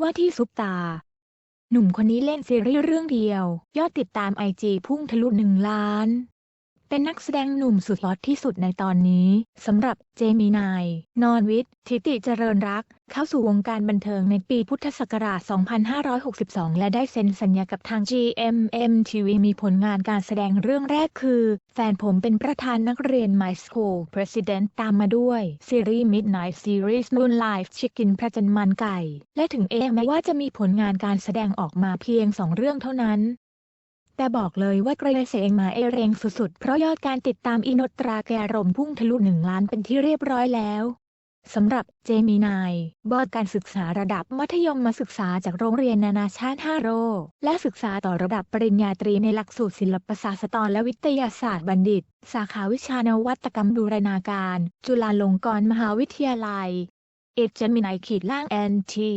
ว่าที่ซุปตา หนุ่มคนนี้เล่นซีรีส์เรื่องเดียว ยอดติดตามไอจีพุ่งทะลุหนึ่งล้าน เป็นนักแสดงหนุ่มสุดฮอตที่สุดในตอนนี้สำหรับเจมินาย นอนวิทย์ทิติเจริญรัก เข้าสู่วงการบันเทิงในปีพุทธศักราช 2562 และได้เซ็นสัญญากับทาง GMM TV มีผลงานการแสดงเรื่องแรกคือ แฟนผมเป็นประธานนักเรียน My School President ตามมาด้วย ซีรีส์ Midnight Series Moonlight Chicken พระจันทร์มันไก่ และถึงเอแม้ว่าจะมีผลงานการแสดงออกมาเพียงสองเรื่องเท่านั้น แต่บอกเลยว่ากระเสงมาเอเรงสุดๆ เพราะยอดการติดตามอินตราแกรมพุ่งทะลุหนึ่งล้านเป็นที่เรียบร้อยแล้วสำหรับเจมินายบอดการศึกษาระดับมัธยมมาศึกษาจากโรงเรียนนานาชาติฮาโร และศึกษาต่อระดับปริญญาตรีในหลักสูตรศิลปศาสตร์และวิทยาศาสตร์บัณฑิต สาขาวิชานวัตกรรมบูรณาการ จุฬาลงกรณ์มหาวิทยาลัย เอเจมินายขีดล่างแอนที